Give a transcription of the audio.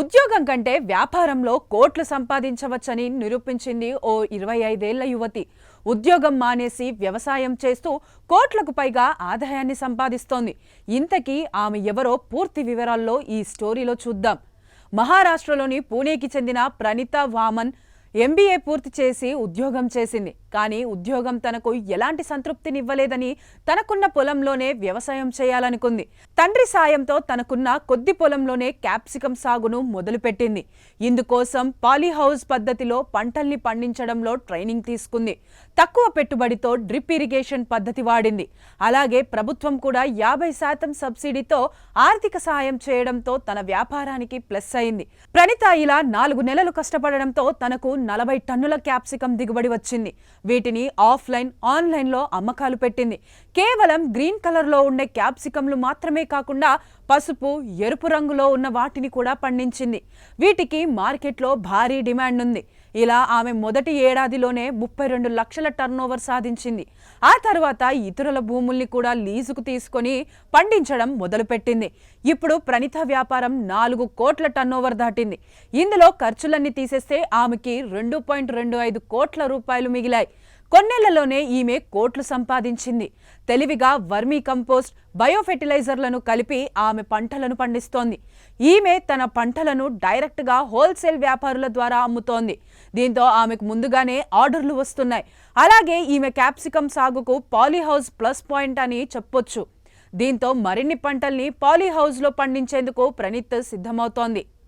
ఉద్యోగం కంటే వ్యాపారంలో కోట్లు సంపాదించవచ్చని నిరూపించింది ఓ ఇరవై ఐదేళ్ళ యువతి. ఉద్యోగం మానేసి వ్యవసాయం చేస్తూ కోట్లకు పైగా ఆదాయాన్ని సంపాదిస్తోంది. ఇంతకీ ఆమె ఎవరో పూర్తి వివరాల్లో ఈ స్టోరీలో చూద్దాం. మహారాష్ట్రలోని పూణేకి చెందిన ప్రణిత వామన్ ఎంబీఏ పూర్తి చేసి ఉద్యోగం చేసింది. కానీ ఉద్యోగం తనకు ఎలాంటి సంతృప్తినివ్వలేదని తనకున్న పొలంలోనే వ్యవసాయం చేయాలనుకుంది. తండ్రి సాయంతో తనకున్న కొద్ది పొలంలోనే క్యాప్సికం సాగును మొదలుపెట్టింది. ఇందుకోసం పాలీహౌస్ పద్ధతిలో పంటల్ని పండించడంలో ట్రైనింగ్ తీసుకుంది. తక్కువ పెట్టుబడితో డ్రిప్ ఇరిగేషన్ పద్ధతి వాడింది. అలాగే ప్రభుత్వం కూడా యాభై శాతం సబ్సిడీతో ఆర్థిక సాయం చేయడంతో తన వ్యాపారానికి ప్లస్ అయింది. ప్రణిత ఇలా నాలుగు నెలలు కష్టపడడంతో తనకు నలభై టన్నుల క్యాప్సికం దిగుబడి వచ్చింది. వీటిని ఆఫ్లైన్ ఆన్లైన్లో అమ్మకాలు పెట్టింది. కేవలం గ్రీన్ కలర్లో ఉండే క్యాప్సికంలు మాత్రమే కాకుండా పసుపు ఎరుపు రంగులో ఉన్న వాటిని కూడా పండించింది. వీటికి మార్కెట్లో భారీ డిమాండ్ ఉంది. ఇలా ఆమె మొదటి ఏడాదిలోనే ముప్పై రెండు లక్షల టర్నోవర్ సాధించింది. ఆ తర్వాత ఇతరుల భూముల్ని కూడా లీజుకు తీసుకొని పండించడం మొదలుపెట్టింది. ఇప్పుడు ప్రణిత వ్యాపారం నాలుగు కోట్ల టర్నోవర్ దాటింది. ఇందులో ఖర్చులన్నీ తీసేస్తే ఆమెకి రెండు పాయింట్ రెండు ఐదు కోట్ల రూపాయలు మిగిలాయి. కొన్నేళ్ళలోనే ఈమె కోట్లు సంపాదించింది. తెలివిగా వర్మీ కంపోస్ట్ బయోఫెర్టిలైజర్లను కలిపి ఆమె పంటలను పండిస్తోంది. ఈమె తన పంటలను డైరెక్ట్గా హోల్సేల్ వ్యాపారుల ద్వారా అమ్ముతోంది. దీంతో ఆమెకు ముందుగానే ఆర్డర్లు వస్తున్నాయి. అలాగే ఈమె క్యాప్సికం సాగుకు పాలీహౌస్ ప్లస్ పాయింట్ అని చెప్పొచ్చు. దీంతో మరిన్ని పంటల్ని పాలీహౌస్లో పండించేందుకు ప్రణీత్ సిద్ధమవుతోంది.